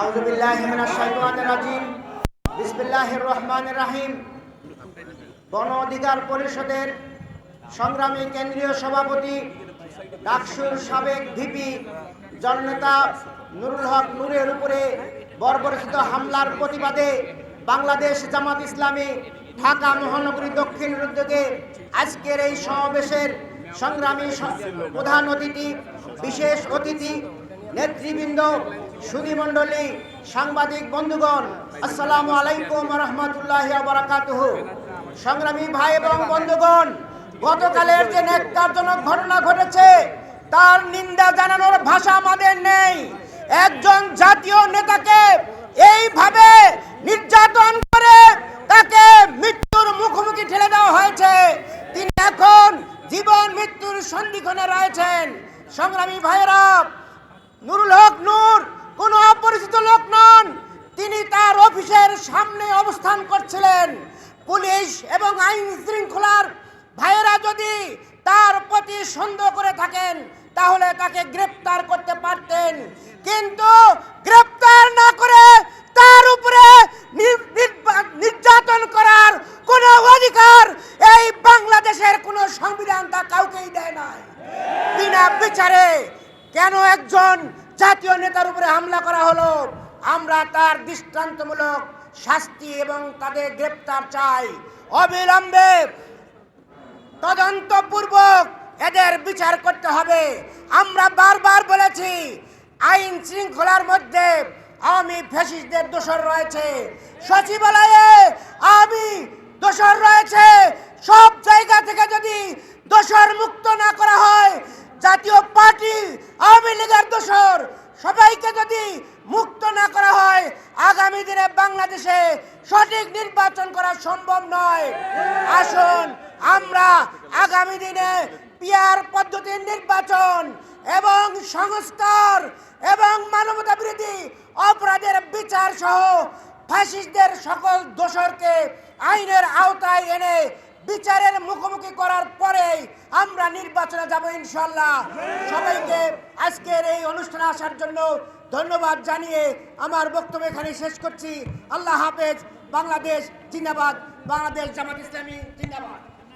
আউযু বিল্লাহি মিনাশ শাইতানির রাজিম। বিসমিল্লাহির রহমানির রহিম। গণ অধিকার পরিষদের সংগ্রামী কেন্দ্রীয় সভাপতি, ডাকসুর সাবেক ভিপি, জননেতা নুরুল হক নূরের উপরে বর্বরচিত হামলার প্রতিবাদে বাংলাদেশ জামাত ইসলামী ঢাকা মহানগরী দক্ষিণ উদ্যোগে আজকের এই সমাবেশের সংগ্রামী প্রধান অতিথি, বিশেষ অতিথি, নেতৃবৃন্দ সুধীমণ্ডলী সাংবাদিক বন্ধুগণ, আসসালামু আলাইকুম রহমতুল্লাহ বারাকাতুহ। সংগ্রামী ভাই এবং বন্ধুগণ, গতকালের যে নেককারজনক ঘটনা ঘটেছে, তার নিন্দা জানানোর ভাষা আমাদের নেই। একজন জাতীয় নেতাকে এইভাবে নির্যাতন করে তাকে মৃত্যুর মুখোমুখি ঠেলে দেওয়া হয়েছে। তিনি এখন জীবন মৃত্যুর সন্ধিক্ষণে রয়েছেন। সংগ্রামী ভাইয়েরা, নুরুল হক নূর অবস্থান করছিলেন। পুলিশ এবং আইন শৃঙ্খলার ভাইয়েরা যদি তার প্রতি সন্দেহ করে থাকেন, তাহলে তাকে গ্রেপ্তার করতে পারতেন। কিন্তু গ্রেপ্তার না করে তার উপরে নির্যাতন করার কোনো অধিকার এই বাংলাদেশের কোনো সংবিধান তা কাউকেই দেয় নাই। বিনা বিচারে কেন একজন জাতীয় নেতার উপরে হামলা করা হলো? আমরা তার দৃষ্টান্তমূলক শাস্তি এবং তাদের গ্রেপ্তার চাই। অবিলম্বে তদন্তপূর্বক এদের বিচার করতে হবে। আমরা বারবার বলেছি, আইন শৃঙ্খলার মধ্যে আমি ফ্যাসিস্টদের দোষর রয়েছে। সচিবালয়ে আমি দোষর রয়েছে। সব জায়গা থেকে যদি দোষর মুক্ত না করা হয় জাতীয় পার্টি আওয়ামী লীগের দোষর সবাইকে যদি মুক্ত না করা হয় আগামী দিনে বাংলাদেশে সঠিক নির্বাচন করা সম্ভব নয়। আসুন, আমরা আগামী দিনে পিয়ার পদ্ধতির নির্বাচন এবং সংস্কার এবং মানবতা বিরোধী অপরাধের বিচার সহ ফাসিস্টদের সকল দোষরকে আইনের আওতায় এনে বিচারের মুখোমুখি করার পরেই আমরা নির্বাচনে যাব ইনশাল্লাহ সবাইকে আজকের এই অনুষ্ঠানে আসার জন্য ধন্যবাদ জানিয়ে আমার বক্তব্য এখানে শেষ করছি। আল্লাহ হাফেজ, বাংলাদেশ জিন্দাবাদ, বাংলাদেশ জামাত ইসলামী জিন্দাবাদ।